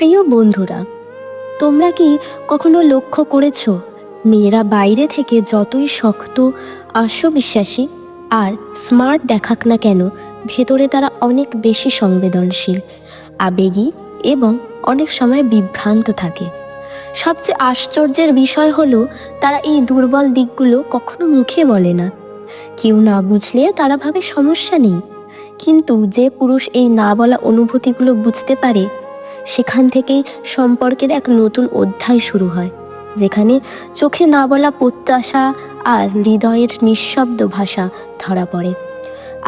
প্রিয় বন্ধুরা, তোমরা কি কখনো লক্ষ্য করেছ মেয়েরা বাইরে থেকে যতই শক্ত, আত্মবিশ্বাসী আর স্মার্ট দেখাক না কেন, ভেতরে তারা অনেক বেশি সংবেদনশীল, আবেগী এবং অনেক সময় বিভ্রান্ত থাকে। সবচেয়ে আশ্চর্যের বিষয় হলো, তারা এই দুর্বল দিকগুলো কখনো মুখে বলে না। কেউ না বুঝলে তারা ভাবে সমস্যা নেই। কিন্তু যে পুরুষ এই না বলা অনুভূতিগুলো বুঝতে পারে সেখান থেকেই সম্পর্কের এক নতুন অধ্যায় শুরু হয়, যেখানে চোখে না বলা প্রত্যাশা আর হৃদয়ের নিঃশব্দ ভাষা ধরা পড়ে।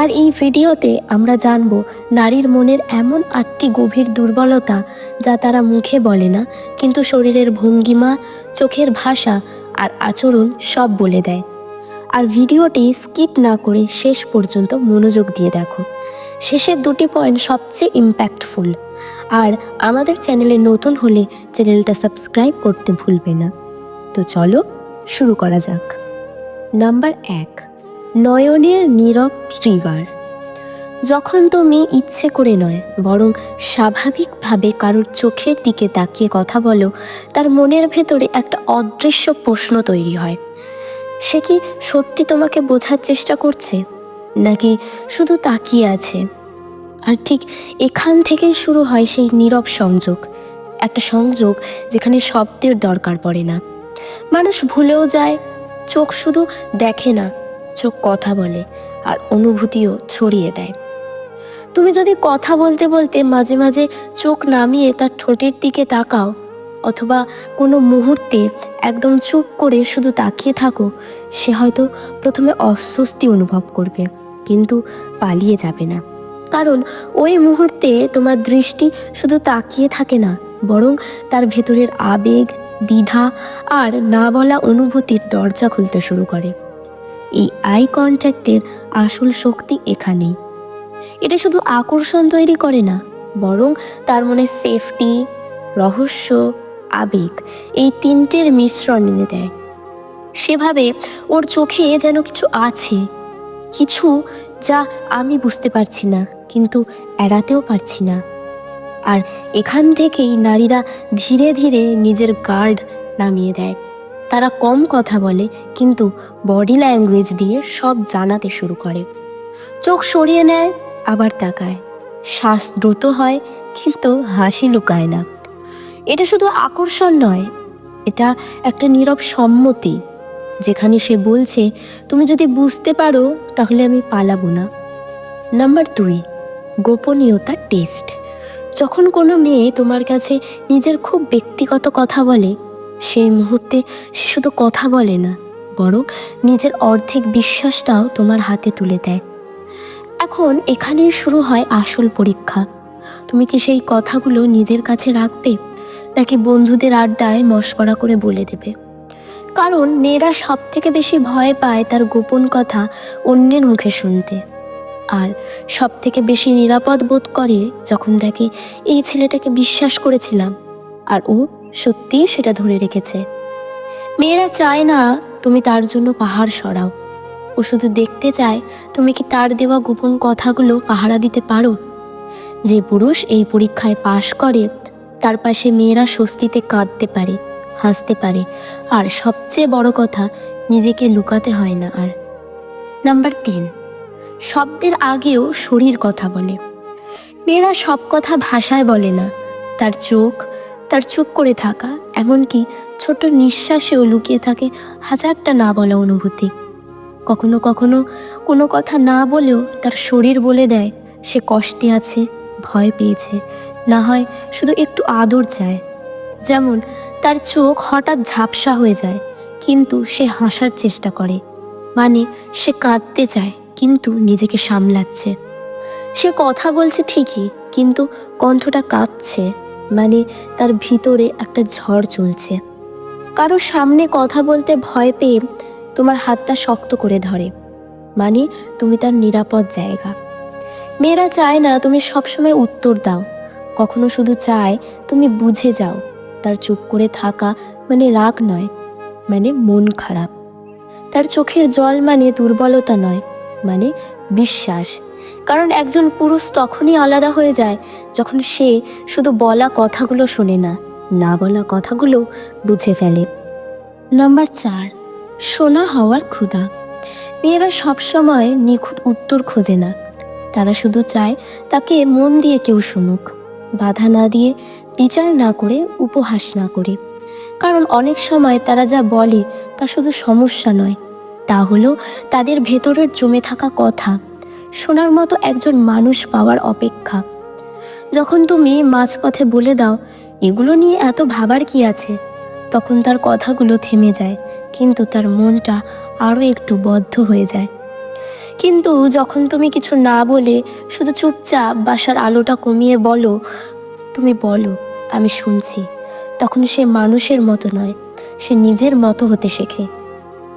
আর এই ভিডিওতে আমরা জানব নারীর মনের এমন আটটি গভীর দুর্বলতা যা তারা মুখে বলে না, কিন্তু শরীরের ভঙ্গিমা, চোখের ভাষা আর আচরণ সব বলে দেয়। আর ভিডিওটি স্কিপ না করে শেষ পর্যন্ত মনোযোগ দিয়ে দেখো। শেষের দুটি পয়েন্ট সবচেয়ে ইম্প্যাক্টফুল আর আমাদের চ্যানেলে নতুন হলে চ্যানেলটা সাবস্ক্রাইব করতে ভুলবে না। তো চলো শুরু করা যাক। নাম্বার এক, নয়নের নীরব ট্রিগার। যখন তুমি ইচ্ছে করে নয়, বরং স্বাভাবিকভাবে কারোর চোখের দিকে তাকিয়ে কথা বলো, তার মনের ভেতরে একটা অদৃশ্য প্রশ্ন তৈরি হয়। সে কি সত্যি তোমাকে বোঝার চেষ্টা করছে? নাকি শুধু তাকিয়ে আছে? আর ঠিক এখান থেকেই শুরু হয় সেই নীরব সংযোগ। একটা সংযোগ যেখানে শব্দের দরকার পড়ে না। মানুষ ভুলেও যায়, চোখ শুধু দেখে না, চোখ কথা বলে আর অনুভূতিও ছড়িয়ে দেয়। তুমি যদি কথা বলতে বলতে মাঝে মাঝে চোখ নামিয়ে তার ঠোঁটের দিকে তাকাও, অথবা কোনো মুহূর্তে একদম চুপ করে শুধু তাকিয়ে থাকো, সে হয়তো প্রথমে অস্বস্তি অনুভব করবে, কিন্তু পালিয়ে যাবে না। কারণ ওই মুহূর্তে তোমার দৃষ্টি শুধু তাকিয়ে থাকে না, বরং তার ভেতরের আবেগ, দ্বিধা আর না বলা অনুভূতির দরজা খুলতে শুরু করে। এই আই কন্ট্যাক্টের আসল শক্তি এখানেই। এটা শুধু আকর্ষণ তৈরি করে না, বরং তার মনে সেফটি রহস্য, আবেগ এই তিনটের মিশ্রণ এনে দেয়। সেভাবে ওর চোখে যেন কিছু আছে, কিছু যা আমি বুঝতে পারছি না। কিন্তু এড়াতেও পারছি না। আর এখান থেকেই নারীরা ধীরে ধীরে নিজের গার্ড নামিয়ে দেয়। তারা কম কথা বলে, কিন্তু বডি ল্যাঙ্গুয়েজ দিয়ে সব জানাতে শুরু করে। চোখ সরিয়ে নেয়, আবার তাকায়। শ্বাস দ্রুত হয়, কিন্তু হাসি লুকায় না। এটা শুধু আকর্ষণ নয়, এটা একটা নীরব সম্মতি, যেখানে সে বলছে, তুমি যদি বুঝতে পারো, তাহলে আমি পালাবো না। নাম্বার দুই গোপনীয়তার টেস্ট। যখন কোনো মেয়ে তোমার কাছে নিজের খুব ব্যক্তিগত কথা বলে, সেই মুহূর্তে সে শুধু কথা বলে না, বরং নিজের অর্ধেক বিশ্বাসটাও তোমার হাতে তুলে দেয়। এখন এখানেই শুরু হয় আসল পরীক্ষা। তুমি কি সেই কথাগুলো নিজের কাছে রাখবে, নাকি বন্ধুদের আড্ডায় মশকরা করে বলে দেবে? কারণ মেয়েরা সব থেকে বেশি ভয় পায় তার গোপন কথা অন্যের মুখে শুনতে। আর সব থেকে বেশি নিরাপদ বোধ করে যখন দেখে, এই ছেলেটাকে বিশ্বাস করেছিলাম। আর ও সত্যিই সেটা ধরে রেখেছে। মেয়েরা চায় না তুমি তার জন্য পাহাড় সরাও। ও শুধু দেখতে চায়, তুমি কি তার দেওয়া গোপন কথাগুলো পাহারা দিতে পারো? যে পুরুষ এই পরীক্ষায় পাশ করে, তার পাশে মেয়েরা স্বস্তিতে কাঁদতে পারে, হাসতে পারে। আর সবচেয়ে বড় কথা, নিজেকে লুকাতে হয় না আর। নাম্বার তিন। শব্দের আগেও শরীর কথা বলে। মেয়েরা সব কথা ভাষায় বলে না। তার চোখ, তার চুপ করে থাকা, এমনকি ছোট নিঃশ্বাসেও লুকিয়ে থাকে হাজারটা না বলা অনুভূতি। কখনো কখনো কোনো কথা না বলেও তার শরীর বলে দেয়, সে কষ্টে আছে, ভয় পেয়েছে, না হয় শুধু একটু আদর চায়। যেমন তার চোখ হঠাৎ ঝাপসা হয়ে যায়, কিন্তু সে হাসার চেষ্টা করে মানে সে কাঁদতে চায়। কিন্তু নিজেকে সামলাচ্ছে। সে কথা বলছে ঠিকই, কিন্তু কণ্ঠটা কাঁপছে মানে তার ভিতরে একটা ঝড় চলছে। কারও সামনে কথা বলতে ভয় পেয়ে তোমার হাতটা শক্ত করে ধরে মানে তুমি তার নিরাপদ জায়গা। মেয়েরা চায় না তুমি সবসময় উত্তর দাও, কখনো শুধু চায় তুমি বুঝে যাও, তার চুপ করে থাকা মানে রাগ নয় মানে মন খারাপ। তার চোখের জল মানে দুর্বলতা নয় মানে বিশ্বাস। কারণ একজন পুরুষ তখনই আলাদা হয়ে যায় যখন সে শুধু বলা কথাগুলো শোনে না না বলা কথাগুলো বুঝে ফেলে। নাম্বার চার, সোনা হওয়ার ক্ষুধা। মেয়েরা সবসময় নিখুঁত উত্তর খোঁজে না। তারা শুধু চায় তাকে মন দিয়ে কেউ শুনুক, বাধা না দিয়ে বিচার না করে, উপহাস না করে। কারণ অনেক সময় তারা যা বলে তা শুধু সমস্যা নয় তা হলো তাদের ভেতরের জমে থাকা কথা, শোনার মতো একজন মানুষ পাওয়ার অপেক্ষা। যখন তুমি মাঝপথে বলে দাও, এগুলো নিয়ে এত ভাবার কি আছে? তখন তার কথাগুলো থেমে যায়, কিন্তু তার মনটা আরও একটু বদ্ধ হয়ে যায়। কিন্তু যখন তুমি কিছু না বলে, শুধু চুপচাপ বাসার আলোটা কমিয়ে বলো, তুমি বলো, আমি শুনছি। তখন সে মানুষের মতো নয়, সে নিজের মতো হতে শেখে।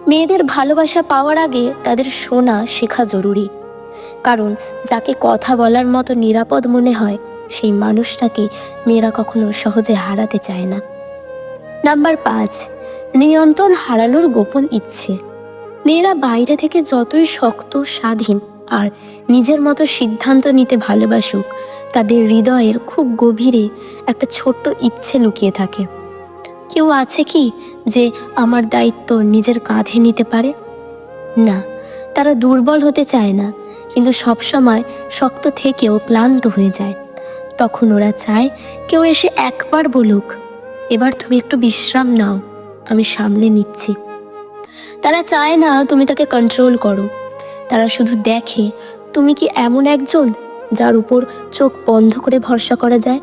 মেয়েদের ভালোবাসা পাওয়ার আগে তাদের শোনা শেখা জরুরি। কারণ যাকে কথা বলার মতো নিরাপদ মনে হয়, সেই মানুষটাকে মেয়েরা কখনো সহজে হারাতে চায় না। নাম্বার পাঁচ, নিয়ন্ত্রণ হারানোর গোপন ইচ্ছে। মেয়েরা বাইরে থেকে যতই শক্ত, স্বাধীন আর নিজের মতো সিদ্ধান্ত নিতে ভালোবাসুক, তাদের হৃদয়ের খুব গভীরে একটা ছোট্ট ইচ্ছে লুকিয়ে থাকে। কেউ আছে কি যে আমার দায়িত্ব নিজের কাঁধে নিতে পারে? না, তারা দুর্বল হতে চায় না, কিন্তু সবসময় শক্ত থেকেও ক্লান্ত হয়ে যায়। তখন ওরা চায় কেউ এসে একবার বলুক, এবার তুমি একটু বিশ্রাম নাও, আমি সামলে নিচ্ছি। তারা চায় না তুমি তাকে কন্ট্রোল করো। তারা শুধু দেখে, তুমি কি এমন একজন যার উপর চোখ বন্ধ করে ভরসা করা যায়?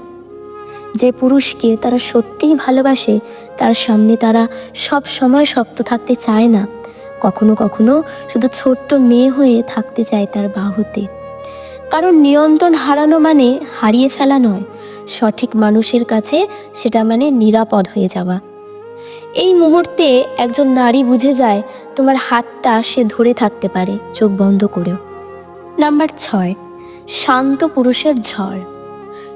যে পুরুষকে তারা সত্যিই ভালোবাসে, তার সামনে তারা সব সময় শক্ত থাকতে চায় না। কখনো কখনো শুধু ছোট্ট মেয়ে হয়ে থাকতে চায় তার বাহুতে। কারণ নিয়ন্ত্রণ হারানো মানে হারিয়ে ফেলা নয়। সঠিক মানুষের কাছে সেটা মানে নিরাপদ হয়ে যাওয়া। এই মুহূর্তে একজন নারী বুঝে যায়, তোমার হাতটা সে ধরে থাকতে পারে, চোখ বন্ধ করেও। নাম্বার ছয়, শান্ত পুরুষের ঝড়।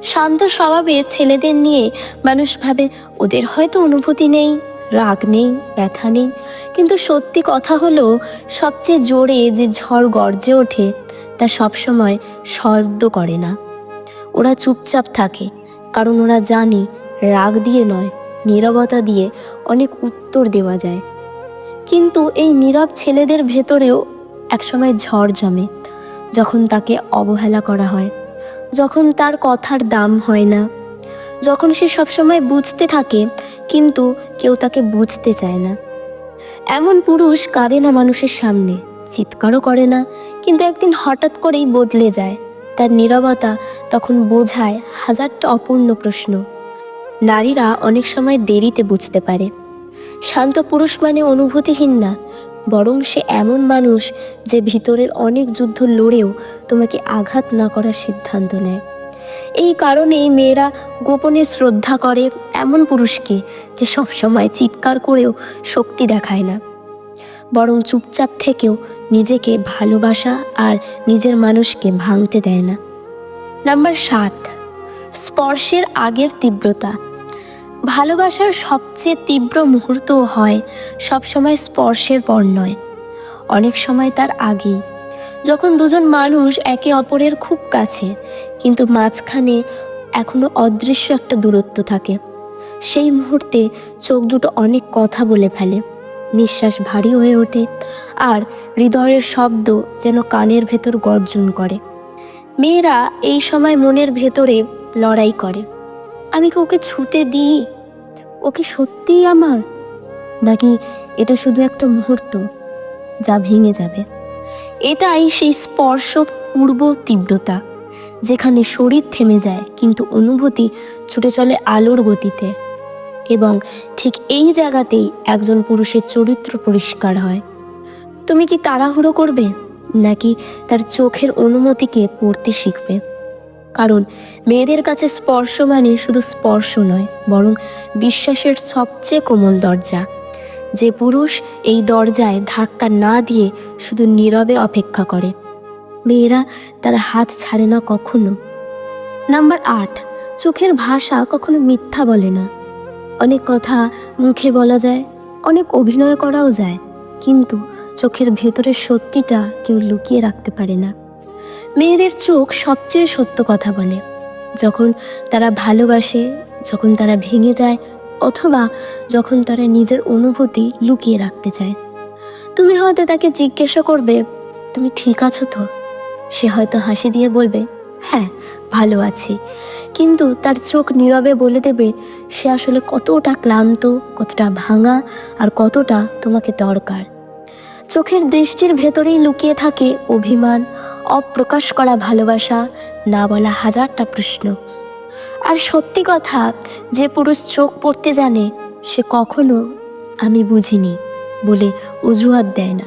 শান্ত স্বভাবের ছেলেদের নিয়ে মানুষ ভাবে, ওদের হয়তো অনুভূতি নেই, রাগ নেই, ব্যথা নেই। কিন্তু সত্যি কথা হলো, সবচেয়ে জোরে যে ঝড় গর্জে ওঠে, তা সবসময় শব্দ করে না। ওরা চুপচাপ থাকে, কারণ ওরা জানে, রাগ দিয়ে নয়, নীরবতা দিয়ে অনেক উত্তর দেওয়া যায়। কিন্তু এই নীরব ছেলেদের ভেতরেও একসময় ঝড় জমে, যখন তাকে অবহেলা করা হয়। যখন তার কথার দাম হয় না। যখন সে সবসময় বুঝতে থাকে, কিন্তু কেউ তাকে বুঝতে চায় না। এমন পুরুষ কাঁদে না মানুষের সামনে, চিৎকারও করে না, কিন্তু একদিন হঠাৎ করেই বদলে যায়। তার নীরবতা তখন বোঝায় হাজারটা অপূর্ণ প্রশ্ন। নারীরা অনেক সময় দেরিতে বুঝতে পারে। শান্ত পুরুষ মানে অনুভূতিহীন না বরং সে এমন মানুষ যে ভিতরের অনেক যুদ্ধ লড়েও তোমাকে আঘাত না করার সিদ্ধান্ত নেয়। এই কারণেই মেয়েরা গোপনে শ্রদ্ধা করে এমন পুরুষকে যে সবসময় চিৎকার করেও শক্তি দেখায় না। বরং চুপচাপ থেকেও নিজেকে ভালোবাসা আর নিজের মানুষকে ভাঙতে দেয় না। নাম্বার সাত, স্পর্শের আগের তীব্রতা। ভালোবাসার সবচেয়ে তীব্র মুহূর্তও হয় সবসময় স্পর্শের পর নয়। অনেক সময় তার আগেই। যখন দুজন মানুষ একে অপরের খুব কাছে, কিন্তু মাঝখানে এখনও অদৃশ্য একটা দূরত্ব থাকে। সেই মুহূর্তে চোখ দুটো অনেক কথা বলে ফেলে। নিঃশ্বাস ভারী হয়ে ওঠে আর হৃদয়ের শব্দ যেন কানের ভেতর গর্জন করে। মেয়েরা এই সময় মনের ভেতরে লড়াই করে। আমি কি ওকে ছুতে দিই? ও কি সত্যিই আমার? নাকি এটা শুধু একটা মুহূর্ত যা ভেঙে যাবে? এটাই সেই স্পর্শ পূর্ব তীব্রতা, যেখানে শরীর থেমে যায় কিন্তু অনুভূতি ছুটে চলে আলোর গতিতে। এবং ঠিক এই জায়গাতেই একজন পুরুষের চরিত্র পরিষ্কার হয়। তুমি কি তাড়াহুড়ো করবে? নাকি তার চোখের অনুমতিকে পড়তে শিখবে? কারণ মেয়েদের কাছে স্পর্শ মানে শুধু স্পর্শ নয়, বরং বিশ্বাসের সবচেয়ে কোমল দরজা। যে পুরুষ এই দরজায় ধাক্কা না দিয়ে শুধু নীরবে অপেক্ষা করে। মেয়েরা তার হাত ছাড়ে না কখনো। নাম্বার আট, চোখের ভাষা কখনো মিথ্যা বলে না। অনেক কথা মুখে বলা যায়, অনেক অভিনয় করাও যায়, কিন্তু চোখের ভেতরের সত্যিটা কেউ লুকিয়ে রাখতে পারে না। মেয়েদের চোখ সবচেয়ে সত্য কথা বলে। যখন তারা ভালোবাসে, যখন তারা ভেঙে যায়, অথবা যখন তারা নিজের অনুভূতি লুকিয়ে রাখতে চায়। তুমি হয়তো তাকে জিজ্ঞাসা করবে, তুমি ঠিক আছো তো? সে হয়তো হাসি দিয়ে বলবে হ্যাঁ ভালো আছি। কিন্তু তার চোখ নীরবে বলে দেবে, সে আসলে কতটা ক্লান্ত, কতটা ভাঙা, আর কতটা তোমাকে দরকার। চোখের দৃষ্টির ভেতরেই লুকিয়ে থাকে অভিমান অপ্রকাশ করা ভালোবাসা না বলা হাজারটা প্রশ্ন। আর সত্যি কথা, যে পুরুষ চোখ পড়তে জানে, সে কখনো আমি বুঝিনি বলে অজুহাত দেয় না।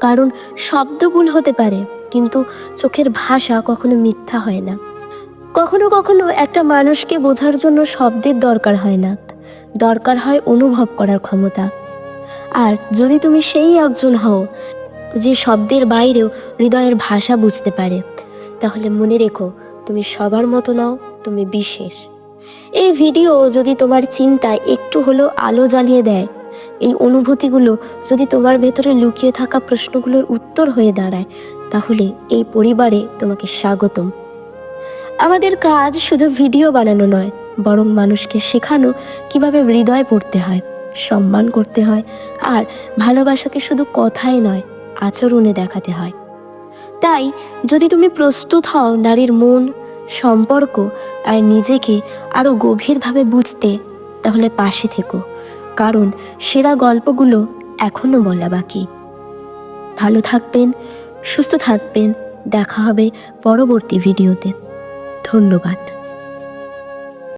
কারণ শব্দ ভুল হতে পারে, কিন্তু চোখের ভাষা কখনো মিথ্যা হয় না। কখনো কখনো একটা মানুষকে বোঝার জন্য শব্দের দরকার হয় না। দরকার হয় অনুভব করার ক্ষমতা। আর যদি তুমি সেই একজন হও যে শব্দের বাইরেও হৃদয়ের ভাষা বুঝতে পারে। তাহলে মনে রেখো, তুমি সবার মতো নাও, তুমি বিশেষ। এই ভিডিও যদি তোমার চিন্তায় একটু হলেও আলো জ্বালিয়ে দেয়, এই অনুভূতিগুলো যদি তোমার ভেতরে লুকিয়ে থাকা প্রশ্নগুলোর উত্তর হয়ে দাঁড়ায়, তাহলে এই পরিবারে তোমাকে স্বাগতম। আমাদের কাজ শুধু ভিডিও বানানো নয়, বরং মানুষকে শেখানো কীভাবে হৃদয় পড়তে হয়, সম্মান করতে হয়, আর ভালোবাসাকে শুধু কথায় নয় আচরণে দেখাতে হয়। তাই যদি তুমি প্রস্তুত হও নারীর মন, সম্পর্ক আর নিজেকে আরও গভীরভাবে বুঝতে, তাহলে পাশে থেকো। কারণ সেরা গল্পগুলো এখনও বলা বাকি। ভালো থাকবেন, সুস্থ থাকবেন। দেখা হবে পরবর্তী ভিডিওতে। ধন্যবাদ।